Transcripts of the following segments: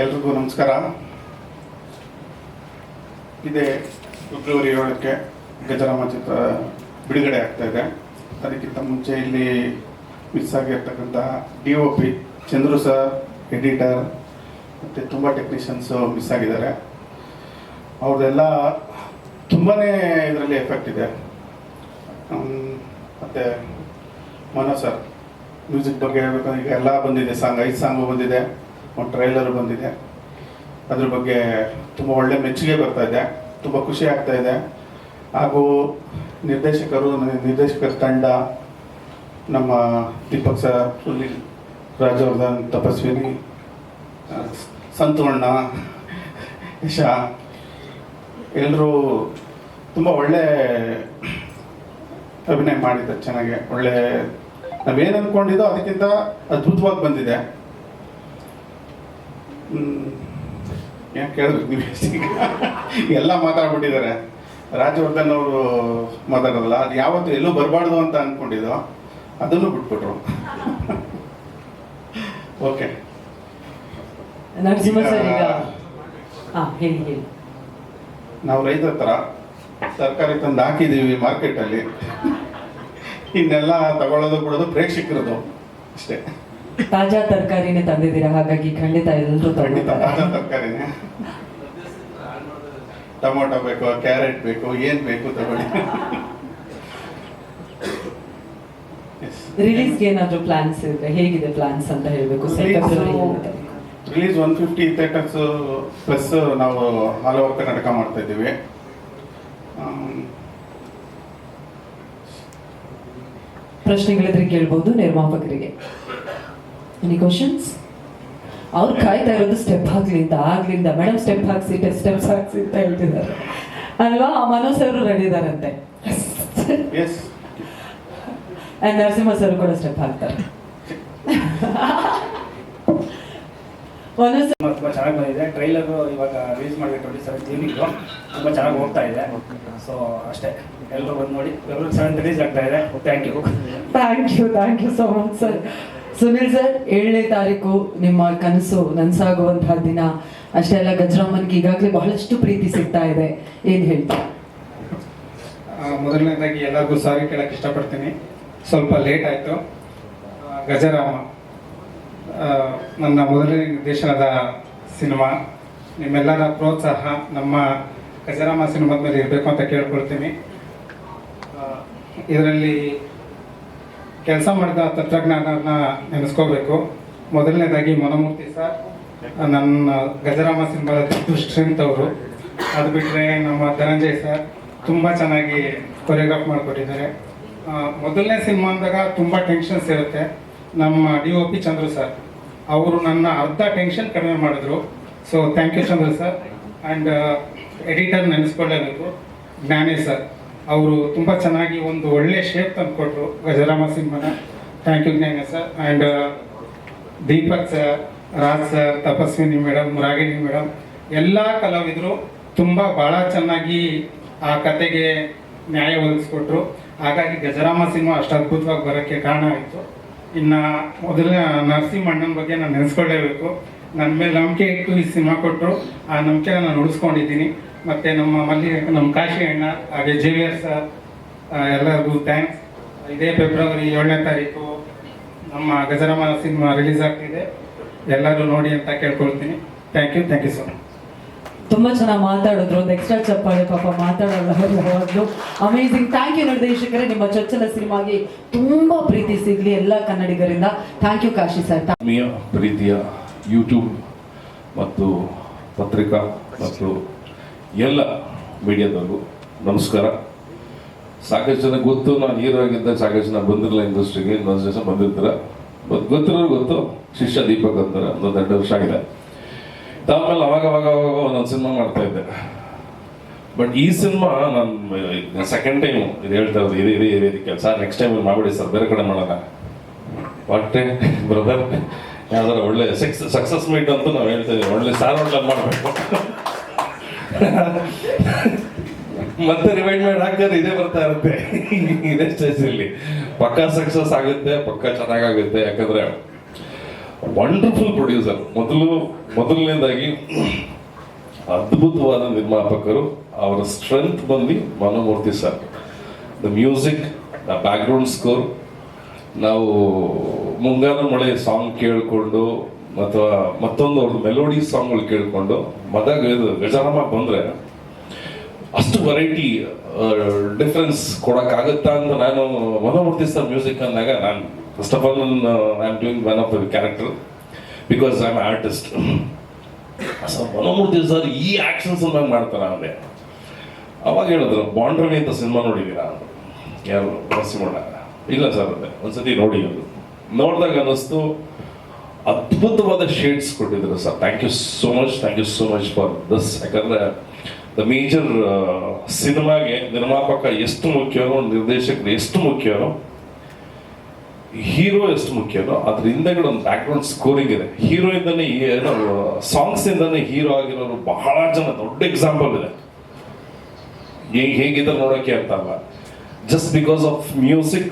ಎಲ್ರಿಗೂ ನಮಸ್ಕಾರ. ಇದೆ ಫೆಬ್ರವರಿ ಏಳಕ್ಕೆ ಗಜರಾಮ ಚಿತ್ರ ಬಿಡುಗಡೆ ಆಗ್ತಾ ಇದೆ. ಅದಕ್ಕಿಂತ ಮುಂಚೆ ಇಲ್ಲಿ miss ಆಗಿರ್ತಕ್ಕಂತಹ D O P Chandru sir editor ಮತ್ತು ತುಂಬ ಟೆಕ್ನಿಷಿಯನ್ಸು ಮಿಸ್ ಆಗಿದ್ದಾರೆ. ಅವ್ರದ್ದೆಲ್ಲ ತುಂಬಾ ಇದರಲ್ಲಿ ಎಫೆಕ್ಟ್ ಇದೆ. ಮತ್ತು ಮನೋ ಸರ್ ಮ್ಯೂಸಿಕ್ ಬಗ್ಗೆ ಹೇಳ್ಬೇಕಂದ್ರೆ ಈಗ ಎಲ್ಲ ಬಂದಿದೆ, ಸಾಂಗ್, ಐದು ಸಾಂಗು ಬಂದಿದೆ. ಒಂದು ಟ್ರೈಲರ್ ಬಂದಿದೆ. ಅದ್ರ ಬಗ್ಗೆ ತುಂಬ ಒಳ್ಳೆ ಮೆಚ್ಚುಗೆ ಬರ್ತಾ ಇದೆ. ತುಂಬ ಖುಷಿ ಆಗ್ತಾ ಇದೆ. ಹಾಗೂ ನಿರ್ದೇಶಕರು, ನಿರ್ದೇಶಕರ ತಂಡ ನಮ್ಮ ದೀಪಕ್ ಸರ್ ಸುನಿಲ್ ರಾಜವರ್ಧನ್, ತಪಸ್ವಿನಿ ಸಂತೋಣ್ಣ ಇಶಾ ಎಲ್ಲರೂ ತುಂಬ ಒಳ್ಳೆ ಅಭಿನಯ ಮಾಡಿದ್ದಾರೆ ಚೆನ್ನಾಗಿ. ಒಳ್ಳೆ ನಾವೇನು ಅಂದ್ಕೊಂಡಿದ್ದೋ ಅದಕ್ಕಿಂತ ಅದ್ಭುತವಾಗಿ ಬಂದಿದೆ. ಕೇಳಬೇಕು ಕೇಳಿದ್ರಿ ನೀವು ಎಲ್ಲ ಮಾತಾಡ್ಬಿಟ್ಟಿದ್ದಾರೆ. ರಾಜವರ್ಧನ್ ಅವರು ಮಾತಾಡೋದಲ್ಲ ಅದು ಯಾವತ್ತು ಎಲ್ಲೂ ಬರಬಾರ್ದು ಅಂತ ಅಂದ್ಕೊಂಡಿದ್ದೋ ಅದನ್ನು ಬಿಟ್ಬಿಟ್ರು. ಓಕೆ. ನಾವು ರೈತರ ಥರ ತರಕಾರಿ ತಂದು ಹಾಕಿದ್ದೀವಿ ಮಾರ್ಕೆಟಲ್ಲಿ. ಇನ್ನೆಲ್ಲ ತಗೊಳ್ಳೋದು ಬಿಡೋದು ಪ್ರೇಕ್ಷಕರದು ಅಷ್ಟೇ. ತಾಜಾ ತರಕಾರಿನೇ ತಂದಿದ್ದೀರಾ? ಹಾಗಾಗಿ ಖಂಡಿತ ಎಲ್ಲರೂ ಖಂಡಿತ ತಾಜಾ ತರಕಾರಿನೇ. ಟೊಮೊಟೊ ಬೇಕು ಕ್ಯಾರೆಟ್ ಬೇಕು ಏನ್ ಬೇಕು ತಗೊಳ್ಳಿ. ರಿಲೀಸ್ ಏನಾದ್ರು ಪ್ಲಾನ್ಸ್ ಇದೆ ಹೇಗಿದೆ ಪ್ಲಾನ್ಸ್ ಅಂತ ಹೇಳಬೇಕು release one fifty theatres plus ನಾವು ಆಲ್ ಓವರ್ ಕರ್ನಾಟಕ ಮಾಡ್ತಾ ಇದ್ದೀವಿ. ಪ್ರಶ್ನೆಗಳಿದ್ರೆ ಕೇಳ್ಬೋದು ನಿರ್ಮಾಪಕರಿಗೆ. ಎನಿ ಕ್ವಶನ್ಸ್ ಅವ್ರು ಕಾಯ್ತಾ ಇರೋದು ಸ್ಟೆಪ್ ಆಗ್ಲಿಂದ ಆಗ್ಲಿಂದ ಮೇಡಮ್ ಸ್ಟೆಪ್ ಹಾಕ್ಸಿ ಸ್ಟೆಪ್ಸ್ ಹಾಕ್ಸಿ ಅಂತ ಹೇಳ್ತಿದ್ದಾರೆ. ಅಲ್ವಾ? ಆ ಮನೋಜ್ ಅವರು ರೆಡಿ ಇದಾರಂತೆ ಎಸ್ ಅಂಡ್ ನರಸಿಂಹ ಸರ್ ಕೂಡ ಸ್ಟೆಪ್ ಹಾಕ್ತಾರೆ ಮನೋಜ್ ತುಂಬ ಚೆನ್ನಾಗಿ ಬಂದಿದೆ. ಟ್ರೈಲರು ಇವಾಗ ರಿಲೀಸ್ ಮಾಡಿದೆ ಟ್ವೆಂಟಿ ಸೆವೆಂತ್ ಈವ್ನಿಂಗು ತುಂಬ ಚೆನ್ನಾಗಿ ಹೋಗ್ತಾ ಇದೆ. ಸೊ ಅಷ್ಟೇ. ಎಲ್ಲರೂ ಬಂದು ನೋಡಿ. ಫೆಬ್ರವರಿ ಸೆವೆಂತ್ ರಿಲೀಸ್ ಆಗ್ತಾ ಇದೆ. Thank you thank you thank you so much sir Sunil sir ಏಳನೇ ತಾರೀಕು ನಿಮ್ಮ ಕನಸು ನನ್ಸಾಗುವಂತಹ ದಿನ. ಅಷ್ಟೇ ಅಲ್ಲ, ಗಜರಾಮನ್ಗೆ ಈಗಾಗಲೇ ಬಹಳಷ್ಟು ಪ್ರೀತಿ ಸಿಗ್ತಾ ಇದೆ. ಏನ್ ಹೇಳ್ತೀರಾ? ಮೊದಲನೇದಾಗಿ ಎಲ್ಲರಿಗೂ ಸಾರಿ ಕೇಳಕ್ಕೆ ಇಷ್ಟಪಡ್ತೀನಿ. ಸ್ವಲ್ಪ ಲೇಟ್ ಆಯಿತು. ಗಜರಾಮ ನನ್ನ ಮೊದಲನೇ ನಿರ್ದೇಶನದ ಸಿನಿಮಾ. ನಿಮ್ಮೆಲ್ಲರ ಪ್ರೋತ್ಸಾಹ ನಮ್ಮ ಗಜರಾಮ ಸಿನಿಮಾದ ಮೇಲೆ ಇರಬೇಕು ಅಂತ ಕೇಳ್ಕೊಳ್ತೀನಿ. ಇದರಲ್ಲಿ ಕೆಲಸ ಮಾಡಿದ ತಂತ್ರಜ್ಞಾನ ನೆನೆಸ್ಕೋಬೇಕು. ಮೊದಲನೇದಾಗಿ ಮನಮೂರ್ತಿ ಸರ್, ನನ್ನ ಗಜರಾಮ ಸಿನಿಮಾದ ಸ್ಟ್ರೆಂತ್ ಅವರು. ಅದು ಬಿಟ್ಟರೆ ನಮ್ಮ ಧನಂಜಯ್ ಸರ್ ತುಂಬ ಚೆನ್ನಾಗಿ ಕೊರಿಯೋಗ್ರಾಫ್ ಮಾಡಿಕೊಟ್ಟಿದ್ದಾರೆ. ಮೊದಲನೇ ಸಿನಿಮಾ ಅಂದಾಗ ತುಂಬ ಟೆನ್ಷನ್ಸ್ ಇರುತ್ತೆ. ನಮ್ಮ D O P Chandru sir, ಅವರು ನನ್ನ ಅರ್ಧ ಟೆನ್ಷನ್ ಕಡಿಮೆ ಮಾಡಿದ್ರು. So thank you Chandru sir. And editor ನೆನೆಸ್ಕೊಳ್ಳೇಬೇಕು. Gnanesh sir. ಅವರು ತುಂಬ ಚೆನ್ನಾಗಿ ಒಂದು ಒಳ್ಳೆ ಶೇಪ್ ತಂದುಕೊಟ್ರು ಗಜರಾಮ ಸಿಂಹನ. Thank you Gnana sir and Deepak sir Raj sir Tapaswini madam Ragini madam ಎಲ್ಲ ಕಲಾವಿದರು ತುಂಬ ಭಾಳ ಚೆನ್ನಾಗಿ ಆ ಕತೆಗೆ ನ್ಯಾಯ ಒದಗಿಸ್ಕೊಟ್ರು. ಹಾಗಾಗಿ ಗಜರಾಮ ಸಿನಿಮಾ ಅಷ್ಟು ಅದ್ಭುತವಾಗಿ ಬರೋಕ್ಕೆ ಕಾರಣ ಆಯಿತು. ಇನ್ನು ಮೊದಲನೇ ನರಸಿಂಹಣ್ಣನ ಬಗ್ಗೆ ನಾನು ನೆನೆಸ್ಕೊಳ್ಳೇಬೇಕು. ನನ್ನ ಮೇಲೆ ನಂಬಿಕೆ ಇಟ್ಟು ಈ ಸಿನಿಮಾ ಕೊಟ್ಟರು ಆ ನಂಬಿಕೆನ ನಾನು ಉಳಿಸ್ಕೊಂಡಿದ್ದೀನಿ. ಮತ್ತು ನಮ್ಮ ಮಲ್ಲಿ ನಮ್ಮ ಕಾಶಿ ಅಣ್ಣ ಹಾಗೆ ಜೆ ವಿ ಎಸ್ ಸರ್ ಎಲ್ಲರಿಗೂ ಥ್ಯಾಂಕ್ಸ್ ಇದೇ ಫೆಬ್ರವರಿ ಏಳನೇ ತಾರೀಕು ನಮ್ಮ ಗಜರಮ್ಮ ಸಿನಿಮಾ ರಿಲೀಸ್ ಆಗ್ತಿದೆ. ಎಲ್ಲರೂ ನೋಡಿ ಅಂತ ಕೇಳ್ಕೊಳ್ತೀನಿ. Thank you thank you sir ತುಂಬ ತುಂಬಾ ಚೆನ್ನಾಗಿ ಮಾತಾಡಿದ್ರು. ಒಂದು ಎಕ್ಸ್ಟ್ರಾ ಚಪ್ಪಾಳೆ ಪಾಪ ಮಾತಾಡಲ್ಲ ಅವ್ರು ಅಮೇಸಿಂಗ್ ಥ್ಯಾಂಕ್ ಯು ನಿರ್ದೇಶಕರೇ. ನಿಮ್ಮ ಚೊಚ್ಚಲ ಸಿನಿಮಾಗೆ ತುಂಬಾ ಪ್ರೀತಿ ಸಿಗ್ಲಿ ಎಲ್ಲ ಕನ್ನಡಿಗರಿಂದ. ಥ್ಯಾಂಕ್ ಯು ಕಾಶಿ ಸರ್ ಪ್ರೀತಿಯ ಯೂಟ್ಯೂಬ್ ಮತ್ತು ಪತ್ರಿಕಾ ಮತ್ತು ಎಲ್ಲ ಮೀಡಿಯಾದವ್ರಿಗೂ ನಮಸ್ಕಾರ. ಸಾಕಷ್ಟು ಜನ ಗೊತ್ತು, ನಾನು ಹೀರೋ ಆಗಿದ್ದಾಗ ಸಾಕಷ್ಟು ಜನ ಬಂದಿರಲ್ಲ ಇಂಡಸ್ಟ್ರಿಗೆ ಇನ್ನೊಂದು ಜನ ಬಂದಿರ್ತಾರೆ. ಬಟ್ ಗೊತ್ತಿರೋರು ಗೊತ್ತು, ಶಿಷ್ಯ ದೀಪಕ್ ಅಂತಾರೆ, ಒಂದು ದೊಡ್ಡ ವರ್ಷ ಆಗಿದೆ. ಆಮೇಲೆ ಅವಾಗ ಅವಾಗ ಅವಾಗ ಒಂದೊಂದು ಸಿನಿಮಾ ಮಾಡ್ತಾ ಇದ್ದೆ. ಬಟ್ ಈ ಸಿನಿಮಾ ನಾನು ಸೆಕೆಂಡ್ ಟೈಮ್ ಇದು ಹೇಳ್ತಾ ಇರೋದು ಇದೇ ಇದೇ ಇದೇ ಕೆಲಸ. ನೆಕ್ಸ್ಟ್ ಟೈಮ್ ಮಾಡ್ಬಿಡಿ ಸರ್, ಬೇರೆ ಕಡೆ ಮಾಡೋಣ. ಹೊಟ್ಟೆ ಬ್ರದರ್ ಯಾವ್ದಾರ ಒಳ್ಳೆ ಸಕ್ಸಸ್ ಸಕ್ಸಸ್ ಮೀಟ್ ಅಂತ ನಾವು ಹೇಳ್ತಾ ಇದ್ದೀವಿ ಒಳ್ಳೆ ಸಾರ್ ಒಳ್ಳೆ ಮಾಡಬೇಕು. ಮತ್ತೆ ರಿವೈಂಡ್ ಮಾಡಿ ಹಾಕಿದ್ರೆ ಇದೇ ಬರ್ತಾ ಇರುತ್ತೆ. ಇದೇ ಸ್ಟೇಜ್ ಇಲ್ಲಿ. ಪಕ್ಕ ಸಕ್ಸಸ್ ಆಗುತ್ತೆ, ಪಕ್ಕ ಚೆನ್ನಾಗಾಗುತ್ತೆ. ಯಾಕಂದ್ರೆ ವಂಡರ್ಫುಲ್ ಪ್ರೊಡ್ಯೂಸರ್ ಮೊದಲು, ಮೊದಲನೇದಾಗಿ ಅದ್ಭುತವಾದ ನಿರ್ಮಾಪಕರು, ಅವರ ಸ್ಟ್ರೆಂತ್ ಬಂದು Manomurthy sir the music the background score ನಾವು ಮುಂಗಾರು ಮಳೆ ಸಾಂಗ್ ಕೇಳಿಕೊಂಡು ಅಥವಾ ಮತ್ತೊಂದು ಅವ್ರದ್ದು ಮೆಲೋಡಿ ಸಾಂಗ್ಗಳು ಕೇಳಿಕೊಂಡು ಮದಾಗ ಗಜಾರಾಮ ಬಂದರೆ ಅಷ್ಟು ವೆರೈಟಿ ಡಿಫ್ರೆನ್ಸ್ ಕೊಡೋಕ್ಕಾಗುತ್ತಾ ಅಂತ ನಾನು ಮನೋಮೂರ್ತಿ ಸರ್ ಮ್ಯೂಸಿಕ್ ಅಂದಾಗ ನಾನು first of all I am doing one of the character because I am artist sir Manomurthy sir ಈ ಆ್ಯಕ್ಷನ್ಸ್ ನಾನು ಮಾಡ್ತಾರ ಅಂದೆ ಅವಾಗ ಹೇಳಿದ್ರು ಬಾಂಡ್ರವಿ ಅಂತ ಸಿನಿಮಾ ನೋಡಿದ್ದೀರಾ ಯಾರು ನರಸಿಂಹಣ್ಣ ಇಲ್ಲ ಸರ್ ಅದೇ ಒಂದ್ಸತಿ ನೋಡಿ ಅದು. ನೋಡಿದಾಗ ಅನ್ನಿಸ್ತು ಅದ್ಭುತವಾದ ಶೇಡ್ಸ್ ಕೊಟ್ಟಿದ್ರು sir. Thank you so much thank you so much for this ಯಾಕಂದ್ರೆ ದ ಮೇಜರ್ ಸಿನಿಮಾಗೆ ನಿರ್ಮಾಪಕ ಎಷ್ಟು ಮುಖ್ಯನೋ ನಿರ್ದೇಶಕರು ಎಷ್ಟು ಮುಖ್ಯನೋ ಹೀರೋ ಎಷ್ಟು ಮುಖ್ಯನೋ ಅದ್ರ ಹಿಂದೆಗಡೆ ಒಂದು ಬ್ಯಾಕ್ಗ್ರೌಂಡ್ ಸ್ಕೋರಿಂಗ್ ಇದೆ. ಹೀರೋ ಇಂದಾನೆ ಏನೋ ಸಾಂಗ್ಸ್ ಇಂದಾನೆ ಹೀರೋ ಆಗಿರೋರು ಬಹಳ ಜನ, ದೊಡ್ಡ ಎಕ್ಸಾಂಪಲ್ ಇದೆ. ಹೇಗೆ ಹೇಗಿದ್ದಾರೆ ನೋಡೋಕೆ ಅಂತ ಅಲ್ಲ. Just because of music